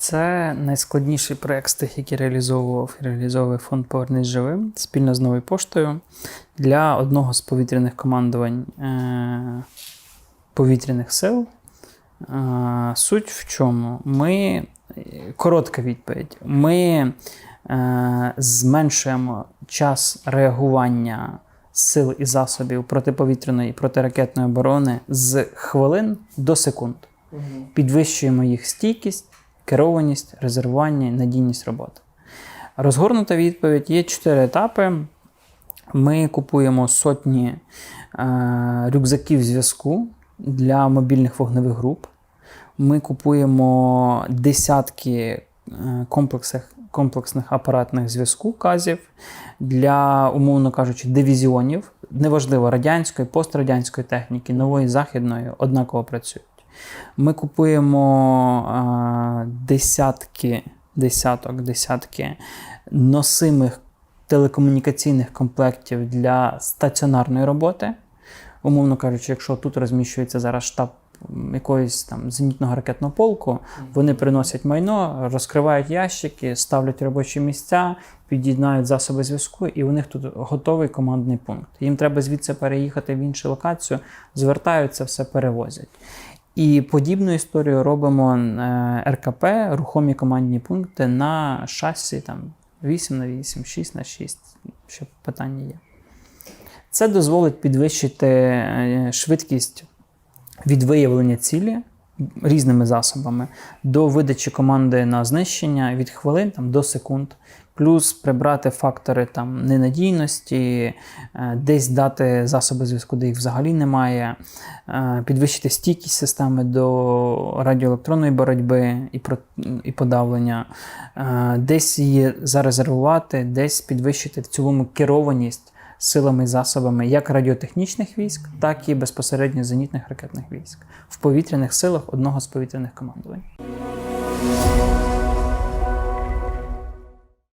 Це найскладніший проект з тих, який реалізовував реалізовує фонд Повернись живим спільно з новою поштою для одного з повітряних командувань е- повітряних сил. Е- суть в чому? Ми коротка відповідь. Ми е- зменшуємо час реагування сил і засобів протиповітряної і протиракетної оборони з хвилин до секунд. Підвищуємо їх стійкість, керованість, резервування надійність роботи. Розгорнута відповідь є чотири етапи. Ми купуємо сотні е, рюкзаків зв'язку для мобільних вогневих груп. Ми купуємо десятки е, комплексних, комплексних апаратних зв'язку казів для, умовно кажучи, дивізіонів, неважливо, радянської, пострадянської техніки, нової західної, однаково працюють. Ми купуємо десятки, десяток, десятки носимих телекомунікаційних комплектів для стаціонарної роботи. Умовно кажучи, якщо тут розміщується зараз штаб м, якогось там зенітного ракетного полку, вони приносять майно, розкривають ящики, ставлять робочі місця, під'єднають засоби зв'язку, і у них тут готовий командний пункт. Їм треба звідси переїхати в іншу локацію, звертаються, все перевозять. І подібну історію робимо е, РКП, рухомі командні пункти на шасі там 8 на 8, 6 на 6, що питання є. Це дозволить підвищити е, швидкість від виявлення цілі різними засобами. До видачі команди на знищення від хвилин там, до секунд, плюс прибрати фактори там, ненадійності, е, десь дати засоби зв'язку, де їх взагалі немає, е, підвищити стійкість системи до радіоелектронної боротьби і, подавлення, е, десь її зарезервувати, десь підвищити в цілому керованість силами і засобами як радіотехнічних військ, так і безпосередньо зенітних ракетних військ в повітряних силах одного з повітряних командувань.